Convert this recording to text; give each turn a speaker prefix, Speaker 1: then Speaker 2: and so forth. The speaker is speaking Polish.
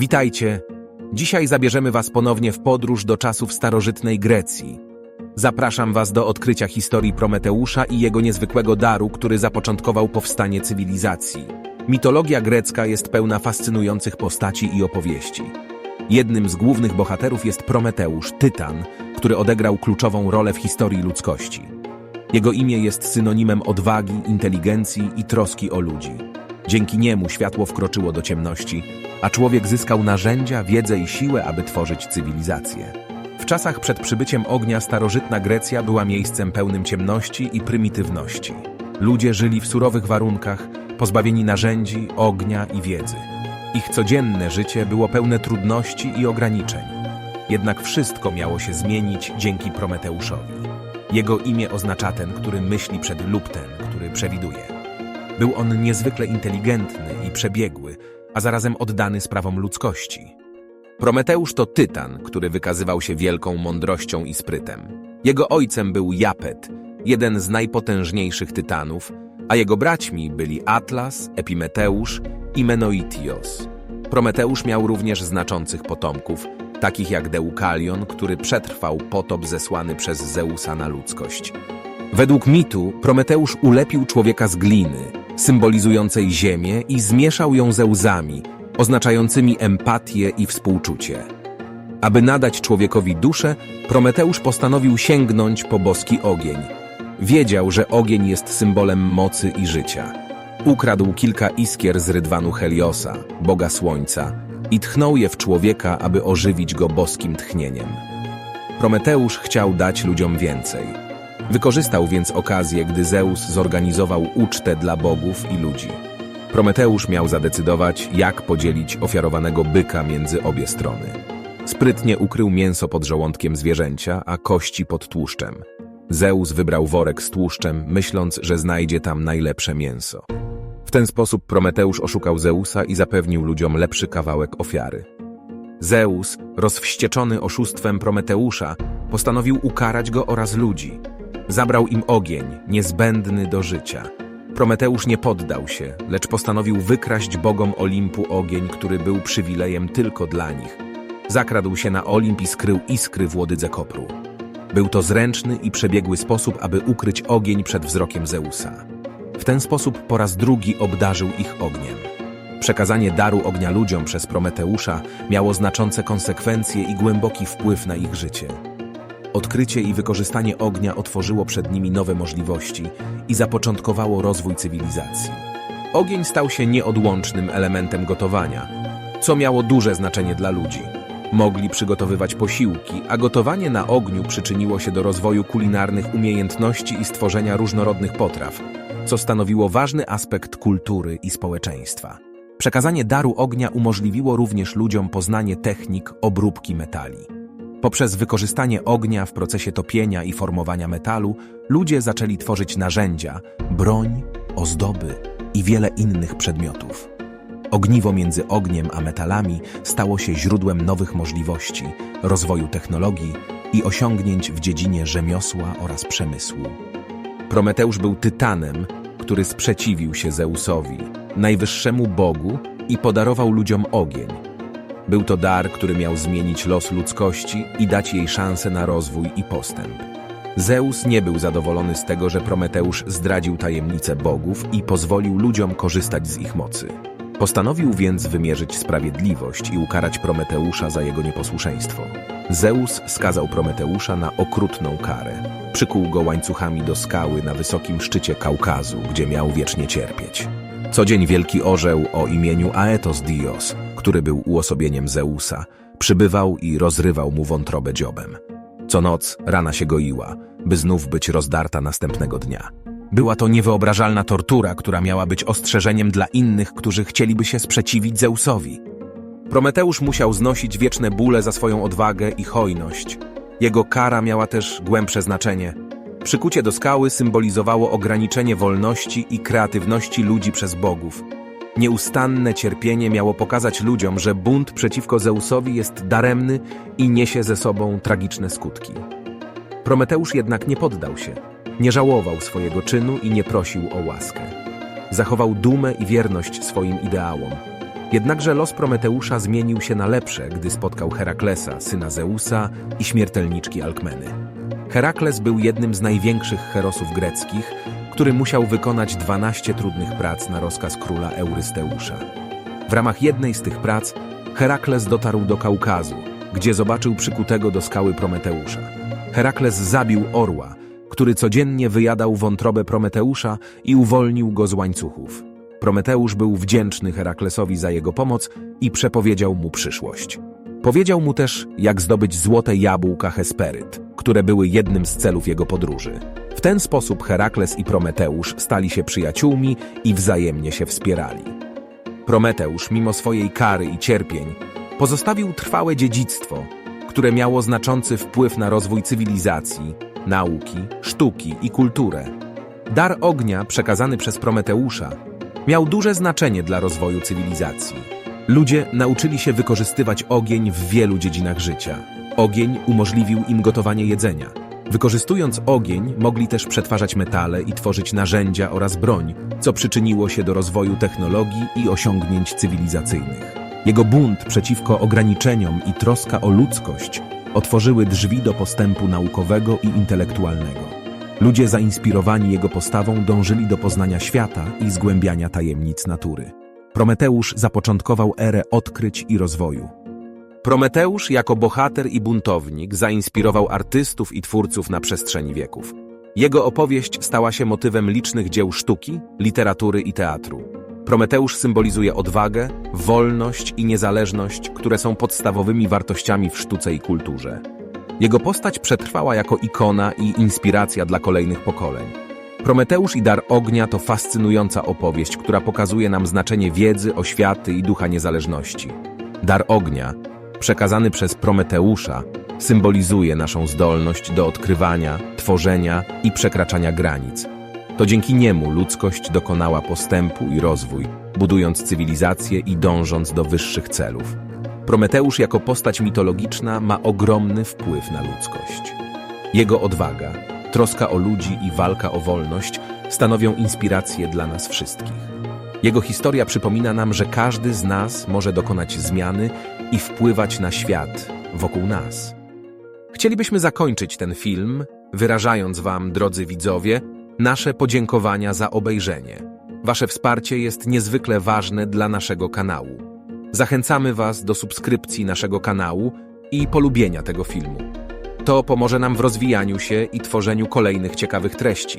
Speaker 1: Witajcie. Dzisiaj zabierzemy Was ponownie w podróż do czasów starożytnej Grecji. Zapraszam Was do odkrycia historii Prometeusza i jego niezwykłego daru, który zapoczątkował powstanie cywilizacji. Mitologia grecka jest pełna fascynujących postaci i opowieści. Jednym z głównych bohaterów jest Prometeusz, tytan, który odegrał kluczową rolę w historii ludzkości. Jego imię jest synonimem odwagi, inteligencji i troski o ludzi. Dzięki niemu światło wkroczyło do ciemności, a człowiek zyskał narzędzia, wiedzę i siłę, aby tworzyć cywilizację. W czasach przed przybyciem ognia starożytna Grecja była miejscem pełnym ciemności i prymitywności. Ludzie żyli w surowych warunkach, pozbawieni narzędzi, ognia i wiedzy. Ich codzienne życie było pełne trudności i ograniczeń. Jednak wszystko miało się zmienić dzięki Prometeuszowi. Jego imię oznacza ten, który myśli przed lub ten, który przewiduje. Był on niezwykle inteligentny i przebiegły, a zarazem oddany sprawom ludzkości. Prometeusz to tytan, który wykazywał się wielką mądrością i sprytem. Jego ojcem był Japet, jeden z najpotężniejszych tytanów, a jego braćmi byli Atlas, Epimeteusz i Menoitios. Prometeusz miał również znaczących potomków, takich jak Deukalion, który przetrwał potop zesłany przez Zeusa na ludzkość. Według mitu Prometeusz ulepił człowieka z gliny, symbolizującej ziemię i zmieszał ją ze łzami, oznaczającymi empatię i współczucie. Aby nadać człowiekowi duszę, Prometeusz postanowił sięgnąć po boski ogień. Wiedział, że ogień jest symbolem mocy i życia. Ukradł kilka iskier z rydwanu Heliosa, boga słońca, i tchnął je w człowieka, aby ożywić go boskim tchnieniem. Prometeusz chciał dać ludziom więcej. Wykorzystał więc okazję, gdy Zeus zorganizował ucztę dla bogów i ludzi. Prometeusz miał zadecydować, jak podzielić ofiarowanego byka między obie strony. Sprytnie ukrył mięso pod żołądkiem zwierzęcia, a kości pod tłuszczem. Zeus wybrał worek z tłuszczem, myśląc, że znajdzie tam najlepsze mięso. W ten sposób Prometeusz oszukał Zeusa i zapewnił ludziom lepszy kawałek ofiary. Zeus, rozwścieczony oszustwem Prometeusza, postanowił ukarać go oraz ludzi. Zabrał im ogień, niezbędny do życia. Prometeusz nie poddał się, lecz postanowił wykraść bogom Olimpu ogień, który był przywilejem tylko dla nich. Zakradł się na Olimp i skrył iskry w łodydze kopru. Był to zręczny i przebiegły sposób, aby ukryć ogień przed wzrokiem Zeusa. W ten sposób po raz drugi obdarzył ich ogniem. Przekazanie daru ognia ludziom przez Prometeusza miało znaczące konsekwencje i głęboki wpływ na ich życie. Odkrycie i wykorzystanie ognia otworzyło przed nimi nowe możliwości i zapoczątkowało rozwój cywilizacji. Ogień stał się nieodłącznym elementem gotowania, co miało duże znaczenie dla ludzi. Mogli przygotowywać posiłki, a gotowanie na ogniu przyczyniło się do rozwoju kulinarnych umiejętności i stworzenia różnorodnych potraw, co stanowiło ważny aspekt kultury i społeczeństwa. Przekazanie daru ognia umożliwiło również ludziom poznanie technik obróbki metali. Poprzez wykorzystanie ognia w procesie topienia i formowania metalu, ludzie zaczęli tworzyć narzędzia, broń, ozdoby i wiele innych przedmiotów. Ogniwo między ogniem a metalami stało się źródłem nowych możliwości, rozwoju technologii i osiągnięć w dziedzinie rzemiosła oraz przemysłu. Prometeusz był tytanem, który sprzeciwił się Zeusowi, najwyższemu bogu, i podarował ludziom ogień. Był to dar, który miał zmienić los ludzkości i dać jej szansę na rozwój i postęp. Zeus nie był zadowolony z tego, że Prometeusz zdradził tajemnice bogów i pozwolił ludziom korzystać z ich mocy. Postanowił więc wymierzyć sprawiedliwość i ukarać Prometeusza za jego nieposłuszeństwo. Zeus skazał Prometeusza na okrutną karę. Przykuł go łańcuchami do skały na wysokim szczycie Kaukazu, gdzie miał wiecznie cierpieć. Co dzień wielki orzeł o imieniu Aetos Dios, który był uosobieniem Zeusa, przybywał i rozrywał mu wątrobę dziobem. Co noc rana się goiła, by znów być rozdarta następnego dnia. Była to niewyobrażalna tortura, która miała być ostrzeżeniem dla innych, którzy chcieliby się sprzeciwić Zeusowi. Prometeusz musiał znosić wieczne bóle za swoją odwagę i hojność. Jego kara miała też głębsze znaczenie. Przykucie do skały symbolizowało ograniczenie wolności i kreatywności ludzi przez bogów. Nieustanne cierpienie miało pokazać ludziom, że bunt przeciwko Zeusowi jest daremny i niesie ze sobą tragiczne skutki. Prometeusz jednak nie poddał się. Nie żałował swojego czynu i nie prosił o łaskę. Zachował dumę i wierność swoim ideałom. Jednakże los Prometeusza zmienił się na lepsze, gdy spotkał Heraklesa, syna Zeusa i śmiertelniczki Alkmeny. Herakles był jednym z największych herosów greckich, który musiał wykonać 12 trudnych prac na rozkaz króla Eurysteusza. W ramach jednej z tych prac Herakles dotarł do Kaukazu, gdzie zobaczył przykutego do skały Prometeusza. Herakles zabił orła, który codziennie wyjadał wątrobę Prometeusza i uwolnił go z łańcuchów. Prometeusz był wdzięczny Heraklesowi za jego pomoc i przepowiedział mu przyszłość. Powiedział mu też, jak zdobyć złote jabłka Hesperyt, które były jednym z celów jego podróży. W ten sposób Herakles i Prometeusz stali się przyjaciółmi i wzajemnie się wspierali. Prometeusz, mimo swojej kary i cierpień, pozostawił trwałe dziedzictwo, które miało znaczący wpływ na rozwój cywilizacji, nauki, sztuki i kulturę. Dar ognia przekazany przez Prometeusza miał duże znaczenie dla rozwoju cywilizacji. Ludzie nauczyli się wykorzystywać ogień w wielu dziedzinach życia. Ogień umożliwił im gotowanie jedzenia. Wykorzystując ogień, mogli też przetwarzać metale i tworzyć narzędzia oraz broń, co przyczyniło się do rozwoju technologii i osiągnięć cywilizacyjnych. Jego bunt przeciwko ograniczeniom i troska o ludzkość otworzyły drzwi do postępu naukowego i intelektualnego. Ludzie zainspirowani jego postawą dążyli do poznania świata i zgłębiania tajemnic natury. Prometeusz zapoczątkował erę odkryć i rozwoju. Prometeusz jako bohater i buntownik zainspirował artystów i twórców na przestrzeni wieków. Jego opowieść stała się motywem licznych dzieł sztuki, literatury i teatru. Prometeusz symbolizuje odwagę, wolność i niezależność, które są podstawowymi wartościami w sztuce i kulturze. Jego postać przetrwała jako ikona i inspiracja dla kolejnych pokoleń. Prometeusz i Dar Ognia to fascynująca opowieść, która pokazuje nam znaczenie wiedzy, oświaty i ducha niezależności. Dar Ognia, przekazany przez Prometeusza, symbolizuje naszą zdolność do odkrywania, tworzenia i przekraczania granic. To dzięki niemu ludzkość dokonała postępu i rozwój, budując cywilizację i dążąc do wyższych celów. Prometeusz jako postać mitologiczna ma ogromny wpływ na ludzkość. Jego odwaga, troska o ludzi i walka o wolność stanowią inspirację dla nas wszystkich. Jego historia przypomina nam, że każdy z nas może dokonać zmiany i wpływać na świat wokół nas. Chcielibyśmy zakończyć ten film, wyrażając Wam, drodzy widzowie, nasze podziękowania za obejrzenie. Wasze wsparcie jest niezwykle ważne dla naszego kanału. Zachęcamy Was do subskrypcji naszego kanału i polubienia tego filmu. To pomoże nam w rozwijaniu się i tworzeniu kolejnych ciekawych treści.